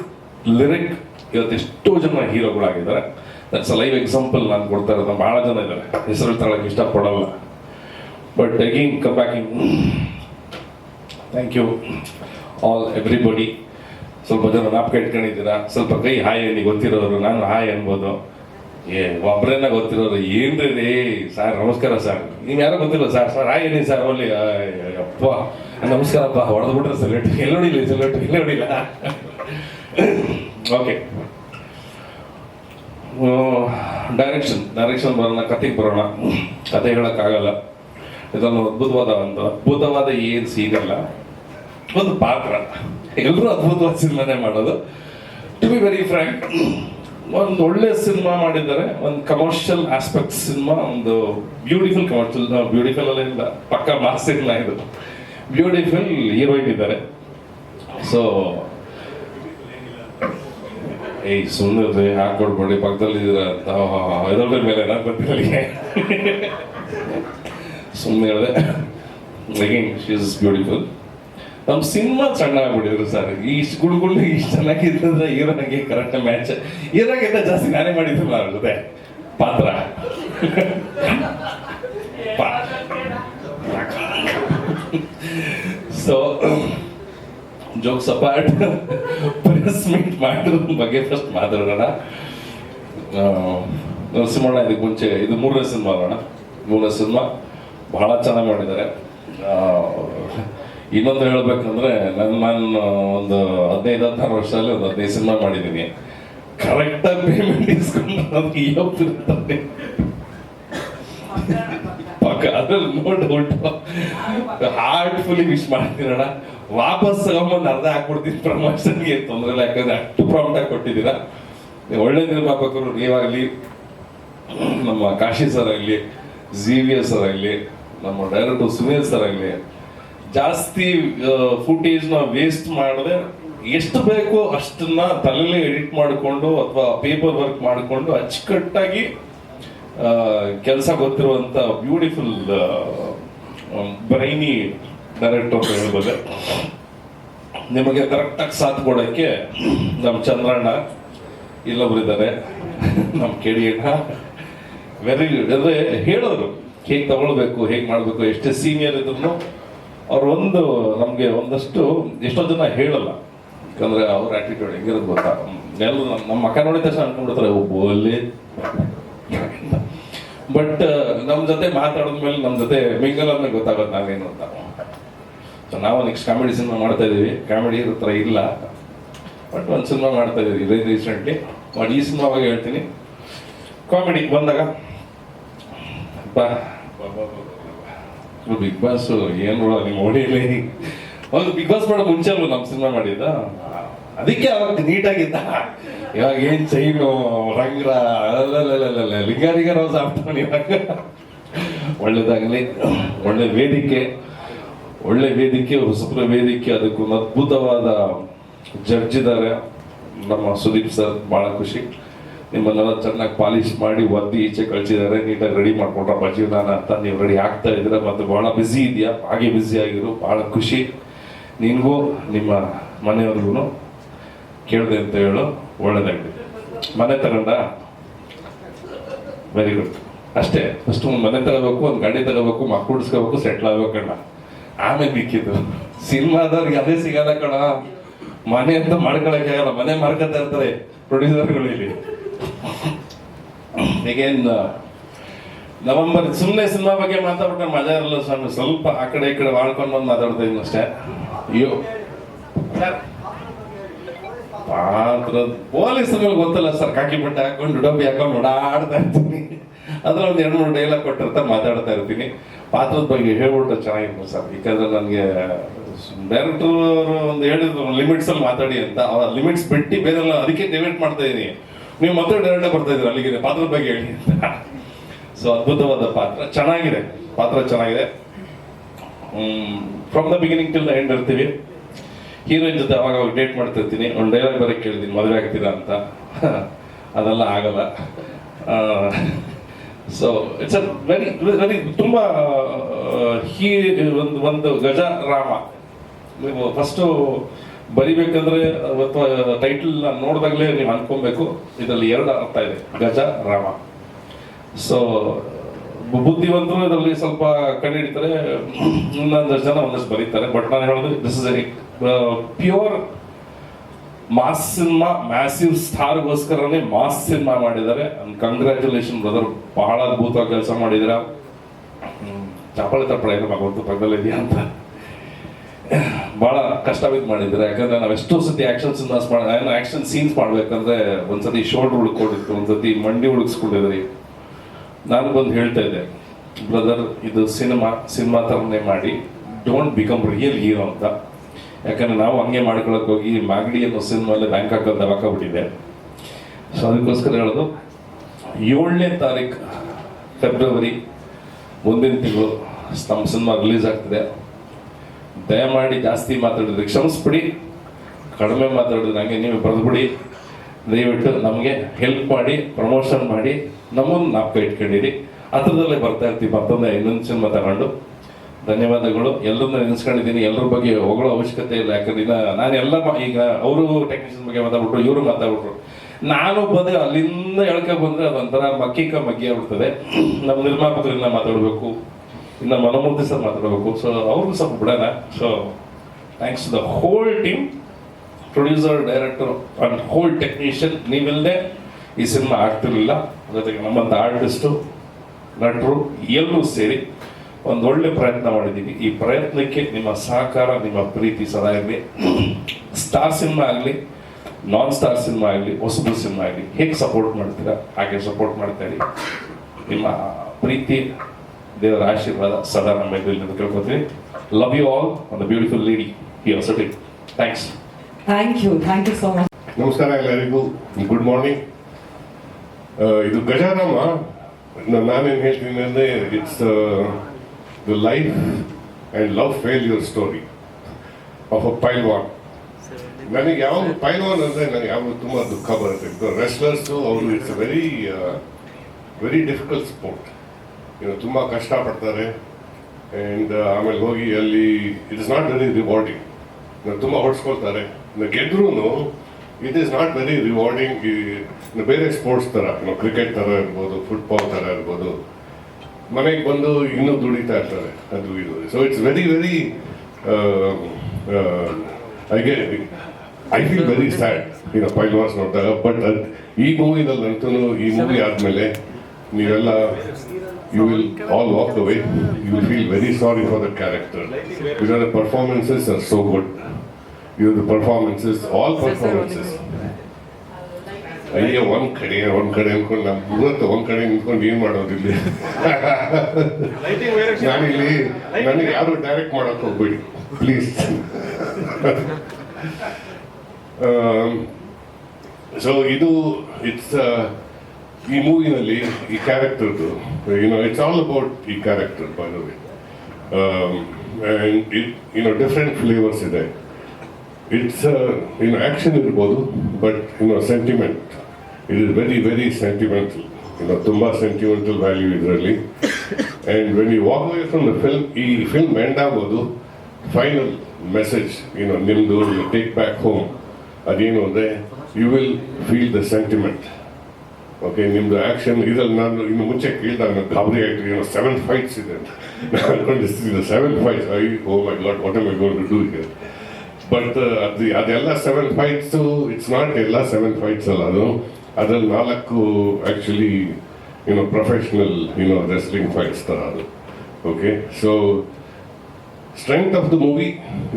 lyric ಇವತ್ತು ಎಷ್ಟೋ ಜನ ಹೀರೋಗಳಾಗಿದ್ದಾರೆ. ದಟ್ಸ್ ಲೈವ್ ಎಕ್ಸಾಂಪಲ್ ನಾನು ಕೊಡ್ತಾ ಇರೋದು. ಭಾಳ ಜನ ಇದ್ದಾರೆ. ಹೆಸರು ತಗೊಳಕ್ಕೆ ಇಷ್ಟಪಡಲ್ಲ. But again come backing thank you all everybody ಸ್ವಲ್ಪ ಜನ ನಾಪ್ಕ ಇಟ್ಕೊಂಡಿದ್ದೀರಾ ಸ್ವಲ್ಪ ಕೈ ಹಾಯ್ ಅನ್ನಿ ಗೊತ್ತಿರೋರು. ನಾನು ಹಾಯ್ ಅನ್ಬೋದು. ಏ ಒಬ್ಬರೇನ ಗೊತ್ತಿರೋರು. ಏನ್ರಿ ರೀ? ಸರ್, ನಮಸ್ಕಾರ ಸರ್. ನೀವು ಯಾರೋ ಗೊತ್ತಿಲ್ಲ ಸರ್? ಸರ್, ಹಾಯ್ ಅನ್ನಿ ಸರ್. ಅಲ್ಲಿ ಅಪ್ಪ ನಮಸ್ಕಾರಪ್ಪ. ಹೊಡೆದು ಬಿಟ್ರೆ ಎಲ್ಲ ನೋಡಿಲ್ಲ, ಸಲ್ಯೂಟ್. ಎಲ್ಲ ನೋಡಿಲ್ಲ. ಓಕೆ ಡೈರೆಕ್ಷನ್ ಡೈರೆಕ್ಷನ್ ಬರೋಣ ಕತೆಗೆ ಬರೋಣ. ಕತೆ ಹೇಳೋಕ್ಕಾಗಲ್ಲ. ಇದೊಂದು ಅದ್ಭುತವಾದ ಒಂದು ಅದ್ಭುತವಾದ ಏನು ಸಿಗಲ್ಲ ಒಂದು ಪಾತ್ರ. ಎಲ್ಲರೂ ಅದ್ಭುತವಾದ ಸಿನಿಮಾನೇ ಮಾಡೋದು. ಟು ಬಿ ವೆರಿ ಫ್ರ್ಯಾಂಕ್ ಒಂದು ಒಳ್ಳೆ ಸಿನಿಮಾ ಮಾಡಿದ್ದಾರೆ. ಒಂದು ಕಮರ್ಷಿಯಲ್ ಆಸ್ಪೆಕ್ಟ್ ಸಿನಿಮಾ, ಒಂದು ಬ್ಯೂಟಿಫುಲ್ ಕಮರ್ಷಿಯಲ್ ಬ್ಯೂಟಿಫುಲ್ ಅಲ್ಲ ಇಲ್ಲ ಪಕ್ಕ ಮಾಸ್ ಸಿನಿಮಾ ಇದು. ಬ್ಯೂಟಿಫುಲ್ ಹೀರೋಯಿನ್ ಇದ್ದಾರೆ ಸೊ ಏಯ್ ಸುಮ್ಮನೆ ಹಾಕೊಡ್ಬೇಡಿ ಪಕ್ಕದಲ್ಲಿ ಇದ್ದೀರಾ ಅಂತ. ಮೇಲೆ ಗೊತ್ತಿಲ್ಲ ಸುಮ್ಮನೆ ಹೇಳಿದೆ. ಅಗೇನ್ ಶಿ ಇಸ್ ಬ್ಯೂಟಿಫುಲ್ ನಮ್ಮ ಸಿನಿಮಾ ಚೆನ್ನಾಗ್ಬಿಟ್ಟಿದ್ರು ಸರ್ ಈ ಗುಳ್ಗುಳ್ಳು ಇಷ್ಟು ಚೆನ್ನಾಗಿದ್ದಂದ್ರೆ ಹೀರೋನಿಗೆ ಕರೆಕ್ಟ್ ಮ್ಯಾಚ್ ಹೀರೋಗಿಂತ ಜಾಸ್ತಿ ನಾನೇ ಮಾಡಿದ್ರು ಅವ್ರ ಜೊತೆ. ಪಾತ್ರ. ಸೊ ಜೋಕ್ಸ್ ಅಪಾರ್ಟ್ ಪ್ರೆಸ್ ಮಾಡಿದ್ರ ಬಗ್ಗೆ ಫಸ್ಟ್ ಮಾತಾಡೋಣ. ನರಸಿಂಹಣ್ಣ ಇದಕ್ಕೆ ಮುಂಚೆ ಇದು ಮೂರನೇ ಸಿನಿಮಾ ಅಲ್ಲ ಮೂರನೇ ಸಿನಿಮಾ. ಬಹಳ ಚೆನ್ನಾಗಿ ಮಾಡಿದ್ದಾರೆ. ಇನ್ನೊಂದು ಹೇಳ್ಬೇಕಂದ್ರೆ ನನ್ನ ನಾನು ಒಂದು ಹದಿನೈದು, ಹದಿನಾರು ವರ್ಷದಲ್ಲಿ ಒಂದು ಹದಿನೈದು ಸಿನಿಮಾ ಮಾಡಿದ್ದೀನಿ. ಕರೆಕ್ಟಾಗಿ ಪೇಮೆಂಟ್ ಇಸ್ಕೊಂಡು ಅದಕ್ಕೆ ಅದ್ರಲ್ಲಿ ನೋ ಹಾರ್ಟ್ ಹಾರ್ಟ್ಫುಲಿ ವಿಶ್ ಮಾಡ್ತೀರಣ್ಣ ವಾಪಸ್ ತಗೊಂಬಂದು ಅರ್ಧ ಹಾಕ್ಬಿಡ್ತೀನಿ ಪ್ರಮೋಷನ್ಗೆ ತೊಂದರೆ ಇಲ್ಲ, ಯಾಕಂದ್ರೆ ಅಷ್ಟು ಪ್ರಾಂಪ್ಟ್ ಆಗಿ ಕೊಟ್ಟಿದ್ದೀರಾ. ಒಳ್ಳೆ ನಿರ್ಮಾಪಕರು, ನೀವಾಗಲಿ ನಮ್ಮ ಕಾಶಿ ಸರ್ ಆಗಲಿ ಜಿ ವಿ ಎಸ್ ಸರ್ ಆಗಲಿ, ನಮ್ಮ ಡೈರೆಕ್ಟರ್ ಸುನೀಲ್ ಸರ್ ಆಗಲಿ, ಜಾಸ್ತಿ ಫುಟೇಜ್ನ ವೇಸ್ಟ್ ಮಾಡದೆ ಎಷ್ಟು ಬೇಕೋ ಅಷ್ಟನ್ನ ತಲೆಯಲ್ಲೇ ಎಡಿಟ್ ಮಾಡಿಕೊಂಡು ಅಥವಾ ಪೇಪರ್ ವರ್ಕ್ ಮಾಡಿಕೊಂಡು ಅಚ್ಚುಕಟ್ಟಾಗಿ ಕೆಲಸ ಗೊತ್ತಿರುವಂತ ಬ್ಯೂಟಿಫುಲ್ ಬ್ರೈನಿ ಡೈರೆಕ್ಟರ್ ಅಂತ ಹೇಳ್ಬೋದು. ನಿಮಗೆ ಕರೆಕ್ಟಾಗಿ ಸಾಥ್ ಕೊಡೋಕ್ಕೆ ನಮ್ಮ ಚಂದ್ರಣ್ಣ ಇಲ್ಲೊಬ್ಬರಿದ್ದಾರೆ ನಮ್ಮ ಕೆಡಿಯಣ್ಣ ವೆರಿ ಅಂದರೆ ಹೇಳೋರು, ಹೇಗೆ ತಗೊಳ್ಬೇಕು, ಹೇಗೆ ಮಾಡಬೇಕು, ಎಷ್ಟೇ ಸೀನಿಯರ್ ಇದ್ರು ಅವ್ರು ಒಂದು ನಮಗೆ ಒಂದಷ್ಟು ಎಷ್ಟೋ ಜನ ಹೇಳಲ್ಲ. ಯಾಕಂದ್ರೆ ಅವ್ರ ಆಟಿಟ್ಯೂಡ್ ಹೆಂಗಿರೋದು ಗೊತ್ತಾ? ಎಲ್ಲರೂ ನಮ್ಮ ಮಕ್ಕ ನೋಡಿದ ತಕ್ಷಣ ಅನ್ಕೊಂಡ್ಬಿಡ್ತಾರೆ ಒಬ್ಬಲ್ಲಿ ಬಟ್ ನಮ್ಮ ಜೊತೆ ಮಾತಾಡಿದ್ಮೇಲೆ ನಮ್ಮ ಜೊತೆ ಮಿಂಗಲ್ ಅನ್ನ ಗೊತ್ತಾಗುತ್ತೆ ನಾವೇನು ಅಂತ. ಸೊ ನಾವು ನೆಕ್ಸ್ಟ್ ಕಾಮಿಡಿ ಸಿನಿಮಾ ಮಾಡ್ತಾ ಇದೀವಿ. ಕಾಮಿಡಿ ಹತ್ರ ಇಲ್ಲ. ಬಟ್ ಒಂದು ಸಿನಿಮಾ ಮಾಡ್ತಾ ಇದೀವಿ ರೀಸೆಂಟ್ಲಿ ಬಟ್ ಈ ಸಿನಿಮಾ ಬಗ್ಗೆ ಹೇಳ್ತೀನಿ. ಕಾಮಿಡಿ ಬಂದಾಗ ಬಿಗ್ ಬಾಸ್ ಏನ್ ನೋಡ ನಿಮ್ಗೆ ಓಡಿಯಲ್ಲಿ ಒಂದು ಬಿಗ್ ಬಾಸ್ ಮಾಡೋ ಮುಂಚೆ ನಮ್ಮ ಸಿನಿಮಾ ಮಾಡಿದ್ದ? ಅದಕ್ಕೆ ಅವಾಗ ನೀಟಾಗಿದ್ದ ಇವಾಗ ಏನ್ ಚೈನು ರಂಗ್ರ ಅಲ್ಲಲ್ಲಲ್ಲಲ್ಲ ಲಿಂಗಾರಿಗ ರೋಸ್ ಆಗ್ತಾನೆ ಇವಾಗ ಒಳ್ಳೇದಾಗಲಿ, ಒಳ್ಳೆ ವೇದಿಕೆ ಒಳ್ಳೆ ವೇದಿಕೆ ಹೊಸಬ್ರ ವೇದಿಕೆ ಅದಕ್ಕೊಂದು ಅದ್ಭುತವಾದ ಜಡ್ಜ್ ಇದ್ದಾರೆ. ನಮ್ಮ ಸುದೀಪ್ ಸರ್, ಬಹಳ ಖುಷಿ. ನಿಮ್ಮನ್ನೆಲ್ಲ ಚೆನ್ನಾಗಿ ಪಾಲಿಶ್ ಮಾಡಿ ಒದ್ದಿ ಈಚೆ ಕಳಿಸಿದ್ದಾರೆ. ನೀಟಾಗಿ ರೆಡಿ ಮಾಡ್ಕೊಂಡ್ರಪ್ಪ ಜೀವನ ಅಂತ ನೀವು ರೆಡಿ ಆಗ್ತಾ ಇದ್ರೆ ಮತ್ತು ಬಹಳ ಬ್ಯುಸಿ ಇದೆಯಾ ಹಾಗೆ ಬ್ಯುಸಿ ಆಗಿರು, ಬಹಳ ಖುಷಿ. ನಿನಗೂ, ನಿಮ್ಮ ಮನೆಯವ್ರಿಗೂ ಕೇಳಿದೆ ಅಂತ ಹೇಳು. ಒಳ್ಳೇದಾಗಲಿ ಮನೆ ತಗೊಂಡ ವೆರಿ ಗುಡ್ ಅಷ್ಟೇ ಫಸ್ಟ್ ಮನೆ ತಗೋಬೇಕು, ಒಂದು ಗಾಡಿ ತಗೋಬೇಕು ಮಕ್ಕಳಿಸ್ಕೋಬೇಕು ಸೆಟ್ಲ್ ಆಗ್ಬೇಕು ಕಣ ಆಮೇಲೆ ಬಿಕ್ಕಿದ್ದು ಸಿನಿಮಾದವ್ರಿಗೆ ಅದೇ ಸಿಗಲ್ಲ ಕಣ. ಮನೆ ಅಂತ ಆಗಲ್ಲ. ಮನೆ ಮಾಡ್ಕೊತಾ ಇರ್ತಾರೆ ಪ್ರೊಡ್ಯೂಸರ್ಗಳು ಇಲ್ಲಿ. ಈಗೇನ್ ನವೆಂಬರ್ ಸುಮ್ಮನೆ ಸಿನಿಮಾ ಬಗ್ಗೆ ಮಾತಾಡ್ಬಿಟ್ರೆ ಮಜಾ ಇರಲ್ಲ ಸ್ವಾಮಿ. ಸ್ವಲ್ಪ ಆ ಕಡೆ ಈ ಕಡೆ ಮಾಡ್ಕೊಂಡು ಬಂದು ಮಾತಾಡ್ತಾ ಇದ್ದೀನಿ ಅಷ್ಟೇ. ಅಯ್ಯೋ. ಸರ್ ಪಾತ್ರ ಪೊಲೀಸ್ ಮೇಲೆ ಗೊತ್ತಲ್ಲ ಸರ್, ಕಾಕಿ ಬಟ್ಟೆ ಹಾಕೊಂಡು ಡಬ್ಬಿ ಹಾಕೊಂಡು ಓಡಾಡ್ತಾ ಇರ್ತೀನಿ. ಅದ್ರ ಒಂದು ಎರಡು ಮೂರು ಡೈಲಾಗ್ ಕೊಟ್ಟಿರ್ತಾ ಮಾತಾಡ್ತಾ ಇರ್ತೀನಿ. ಪಾತ್ರದ ಬಗ್ಗೆ ಹೇಳ್ಬಿಟ್ಟು ಚೆನ್ನಾಗಿತ್ತು ಸರ್. ಯಾಕಂದ್ರೆ ನನಗೆ ಡೈರೆಕ್ಟರ್ ಒಂದು ಹೇಳಿದ್ರು ಲಿಮಿಟ್ಸ್ ಅಲ್ಲಿ ಮಾತಾಡಿ ಅಂತ. ಅವ್ರ ಲಿಮಿಟ್ಸ್ ಬಿಟ್ಟು ಬೇರೆ ಅದಕ್ಕೆ ಡಿವೈಡ್ ಮಾಡ್ತಾ ಇದೀನಿ. ನೀವು ಮತ್ತೆ ಡೈರೆಕ್ಟ್ ಬರ್ತಾ ಇದ್ದೀರಾ ಅಲ್ಲಿಗೆ? ಪಾತ್ರದ ಬಗ್ಗೆ ಹೇಳಿ ಅಂತ. ಸೊ ಅದ್ಭುತವಾದ ಪಾತ್ರ. ಚೆನ್ನಾಗಿದೆ. ಪಾತ್ರ ಚೆನ್ನಾಗಿದೆ. From the beginning till the end ಇರ್ತೀವಿ. ಹೀರೋಯಿನ್ ಜೊತೆ ಅವಾಗ ಅವಾಗ ಡೇಟ್ ಮಾಡ್ತಿರ್ತೀನಿ ಒಂದು ಡೈಲಾಗ್ ಬರೀ ಕೇಳಿದ್ದೀನಿ ಮದುವೆ ಆಗ್ತೀರಾ ಅಂತ. ಅದೆಲ್ಲ ಆಗಲ್ಲ. So it's a very very ತುಂಬ ಹೀ, ಒಂದು ಒಂದು ಗಜ ರಾಮ ನೀವು ಫಸ್ಟು ಬರಿಬೇಕಂದ್ರೆ ಅಥವಾ ಟೈಟಲ್ ನೋಡಿದಾಗಲೇ ನೀವು ಅನ್ಕೊಬೇಕು. ಇದರಲ್ಲಿ ಎರಡು ಅರ್ಥ ಇದೆ. ಗಜ ರಾಮ ಸೊ ಬುದ್ಧಿವಂತರು ಇದರಲ್ಲಿ ಸ್ವಲ್ಪ ಕಂಡುಹಿಡಿತಾರೆ ಇನ್ನೊಂದಷ್ಟು ಜನ ಒಂದಷ್ಟು ಬರೀತಾರೆ. ಬಟ್ ನಾನು ಹೇಳೋದು this is a pure mass cinema massive ಸ್ಟಾರ್ಗೋಸ್ಕರನೇ mass cinema ಮಾಡಿದ್ದಾರೆ. ಕಂಗ್ರ್ಯಾಚುಲೇಷನ್ ಬ್ರದರ್ ಬಹಳ ಅದ್ಭುತವಾಗಿ ಕೆಲಸ ಮಾಡಿದಿರ ಚಾಪಳ ತಪ್ಪಳೆ ಏನು ಮಗಂತು ಪಕ್ಕದಲ್ಲಿ ಇದೆಯಾ ಅಂತ. ಬಹಳ ಕಷ್ಟವಿದ್ದು ಮಾಡಿದ್ರೆ ಯಾಕಂದ್ರೆ ನಾವು ಎಷ್ಟೋ ಸತಿ ಆಕ್ಷನ್ ಸಿನಿಮಾಸ್ ಏನೋ ಆಕ್ಷನ್ ಸೀನ್ಸ್ ಮಾಡ್ಬೇಕಂದ್ರೆ ಒಂದ್ಸತಿ ಶೋಲ್ಡರ್ ಉಳ್ಕೊಂಡಿತ್ತು ಒಂದ್ಸತಿ ಮಂಡಿ ಉಳುಕ್ಸ್ಕೊಂಡಿದ್ರಿ ನಾನು ಬಂದು ಹೇಳ್ತಾ ಇದ್ದೆ ಬ್ರದರ್ ಇದು ಸಿನಿಮಾ ಸಿನಿಮಾ ಥರನೇ ಮಾಡಿ ಡೋಂಟ್ ಬಿಕಮ್ ರಿಯಲ್ ಹೀರೋ ಅಂತ. ಯಾಕಂದ್ರೆ ನಾವು ಹಂಗೆ ಮಾಡ್ಕೊಳಕ್ಕೆ ಹೋಗಿ ಮಾಗಡಿ ಅನ್ನೋ ಸಿನಿಮಾಲ್ಲಿ ಬ್ಯಾಂಕ್ ಹಾಕೋದು ಹಾಕೋಬಿಟ್ಟಿದೆ ಸೊ ಅದಕ್ಕೋಸ್ಕರ ಹೇಳೋದು, ಏಳನೇ ತಾರೀಕು ಫೆಬ್ರವರಿ ಮುಂದಿನ ತಿಂಗಳು ನಮ್ಮ ಸಿನಿಮಾ ರಿಲೀಸ್ ಆಗ್ತಿದೆ. ದಯಮಾಡಿ ಜಾಸ್ತಿ ಮಾತಾಡಿದ್ರೆ, ಕ್ಷಮಿಸ್ಬಿಡಿ. ಕಡಿಮೆ ಮಾತಾಡಿದ್ರೆ ಹಂಗೆ ನೀವು ಬರೆದ್ಬಿಡಿ. ದಯವಿಟ್ಟು ನಮಗೆ ಹೆಲ್ಪ್ ಮಾಡಿ ಪ್ರಮೋಷನ್ ಮಾಡಿ, ನಮ್ಮನ್ನು ನಾಪ್ಕ ಇಟ್ಕೊಂಡಿರಿ. ಹತ್ರದಲ್ಲೇ ಬರ್ತಾ ಇರ್ತೀವಿ ಮತ್ತೊಂದು ಇನ್ನೊಂದು ಸಿನಿಮಾ ತಗೊಂಡು. ಧನ್ಯವಾದಗಳು. ಎಲ್ಲರನ್ನ ನೆನೆಸ್ಕೊಂಡಿದ್ದೀನಿ. ಎಲ್ಲರ ಬಗ್ಗೆ ಹೊಗಳೋ ಅವಶ್ಯಕತೆ ಇಲ್ಲ. ಯಾಕಂದ್ರೆ ಇನ್ನ ನಾನು ಎಲ್ಲ ಈಗ ಅವರು ಟೆಕ್ನಿಷಿಯನ್ ಬಗ್ಗೆ ಮಾತಾಡ್ಬಿಟ್ರು, ಇವರು ಮಾತಾಡ್ಬಿಟ್ರು. ನಾನು ಬಂದು ಅಲ್ಲಿಂದ ಹೇಳ್ಕೊ ಬಂದರೆ ಅದೊಂಥರ ಮಕ್ಕಿಕ ಮಗ್ಗಿ ಆಗ್ಬಿಡ್ತದೆ. ನಮ್ಮ ನಿರ್ಮಾಪಕರಿಂದ ಮಾತಾಡಬೇಕು. ಇನ್ನು ಮನಮೂರ್ತಿ ಸರ್ ಮಾತಾಡಬೇಕು. ಸೊ ಅವ್ರಿಗೂ ಸ್ವಲ್ಪ ಬಿಡೋಣ. So thanks the whole team producer director and whole technician ನೀವಿಲ್ಲದೆ ಈ ಸಿನಿಮಾ ಆಗ್ತಿರಲಿಲ್ಲ. ಜೊತೆಗೆ ನಮ್ಮಂಥ ಆರ್ಟಿಸ್ಟು ನಟರು ಎಲ್ಲರೂ ಸೇರಿ ಒಂದು ಒಳ್ಳೆ ಪ್ರಯತ್ನ ಮಾಡಿದ್ದೀವಿ. ಈ ಪ್ರಯತ್ನಕ್ಕೆ ನಿಮ್ಮ ಸಹಕಾರ, ನಿಮ್ಮ ಪ್ರೀತಿ ಸದಾ ಇರಲಿ. ಸ್ಟಾರ್ ಸಿನಿಮಾ ಆಗಲಿ ನಾನ್ ಸ್ಟಾರ್ ಸಿನಿಮಾ ಆಗಲಿ ಹೊಸಬು ಸಿನಿಮಾ ಆಗಲಿ, ಹೇಗೆ ಸಪೋರ್ಟ್ ಮಾಡ್ತೀರಾ? ಹಾಗೆ ಸಪೋರ್ಟ್ ಮಾಡ್ತಾ ಇರಿ. ನಿಮ್ಮ ಪ್ರೀತಿ, ದೇವರ ಆಶೀರ್ವಾದ ಸದಾ ನಮ್ಮ ಅಂತ ಕೇಳ್ಕೊತೀನಿ love you all one the beautiful lady he ಸಟಿ thanks thank you thank you so much ನಮಸ್ಕಾರ ಎಲ್ಲರಿಗೂ. ಗುಡ್ ಮಾರ್ನಿಂಗ್ ಇದು ಗಜಾರಾಮ ನ- ನಾನೇನು ಹೇಳ್ತೀನಿ ಅಂದರೆ it's the life and love failure story of a ಪೈಲ್ವಾನ್ ನನಗೆ ಯಾವ ಪೈಲ್ವಾನ್ ಅಂದರೆ ನನಗೆ ಯಾವಾಗ ತುಂಬ ದುಃಖ ಬರುತ್ತೆ. ರೆಸ್ಲರ್ಸು ಅವರು it's very very difficult sport ಇನ್ನು ತುಂಬ ಕಷ್ಟಪಡ್ತಾರೆ. ಆ್ಯಂಡ್ ಆಮೇಲೆ ಹೋಗಿ ಅಲ್ಲಿ it is not very rewarding ತುಂಬ ಹೊಡ್ಸ್ಕೊಳ್ತಾರೆ. ಗೆದ್ರೂ it is not very rewarding ಬೇರೆ ಸ್ಪೋರ್ಟ್ಸ್ ಥರ ಕ್ರಿಕೆಟ್ ಥರ ಇರ್ಬೋದು ಫುಟ್ಬಾಲ್ ಥರ ಇರ್ಬೋದು. ಮನೆಗೆ ಬಂದು ಇನ್ನೂ ದುಡಿತಾ ಇರ್ತಾರೆ, ಅದು ಇದು. So it's very very I ಗೆ ಐ ಫೀಲ್ ವೆರಿ ಸ್ಯಾಡ್ ಈಗ ಪೈಲ್ವಾನ್ಸ್ ನೋಡಿದಾಗ. ಬಟ್ ಈ ಮೂವಿನಲ್ಲಂತೂ ಈ ಮೂವಿ ಆದಮೇಲೆ ನೀವೆಲ್ಲ you will all walk away you will feel very sorry for the character because the performances are so good even the performances all performances ಅಯ್ಯೋ ಒಂದ್ ಕಡೆ ಒಂದ್ ಕಡೆ ಅನ್ಕೊಂಡು ನಮ್ ಇವತ್ತು ಒಂದ್ ಕಡೆ ನಿಂತ್ಕೊಂಡು ಏನ್ ಮಾಡೋದು ಇಲ್ಲಿ? ನಾನಿಲ್ಲಿ ನನಗೆ ಯಾರು ಡೈರೆಕ್ಟ್ ಮಾಡಕ್ ಹೋಗ್ಬೇಡಿ ಪ್ಲೀಸ್ ಸೊ ಇದು ಇಟ್ಸ್ ಈ ಮೂವಿನಲ್ಲಿ ಈ ಕ್ಯಾರೆಕ್ಟರ್ದು you know it's all about ಈ character by the way different flavours ಇದೆ. ಇಟ್ಸ್ ಇನ್ ಆಕ್ಷನ್ ಇರ್ಬೋದು ಬಟ್ ಇನ್ನು sentiment it is very very sentimental ಇನ್ನು ತುಂಬ ಸೆಂಟಿಮೆಂಟಲ್ ವ್ಯಾಲ್ಯೂ ಇದರಲ್ಲಿ. And when you walk away from the film ಈ film end ಆಗ್ಬೋದು final message ಏನು ನಿಮ್ಮದು ಟೇಕ್ ಬ್ಯಾಕ್ ಹೋಮ್ ಅದೇನು ಅಂದರೆ you will feel the sentiment okay ನಿಮ್ಮದು ಆ್ಯಕ್ಷನ್ ಇದರಲ್ಲಿ ನಾನು ಇನ್ನು ಮುಂಚೆ ಕೇಳಿದಾಗ ನಾನು ಗಾಬರಿ ಆಯ್ತು ಏನೋ ಸೆವೆನ್ ಫೈಟ್ಸ್ ಇದೆ ಅಂತ. ನಾನು ಅನ್ಕೊಂಡಿಸ್ತೀನಿ seven fights I home my god what am I gonna do here but ಅದು ಅದೆಲ್ಲ ಸೆವೆನ್ ಫೈಟ್ಸು ಇಟ್ಸ್ ನಾಟ್ ಎಲ್ಲ ಸೆವೆನ್ ಫೈಟ್ಸ್ ಅಲ್ಲ ಅದು. ಅದ್ರಲ್ಲಿ ನಾಲ್ಕು actually you know professional you know wrestling fights ಥರ ಅದು. Okay so strength of the movie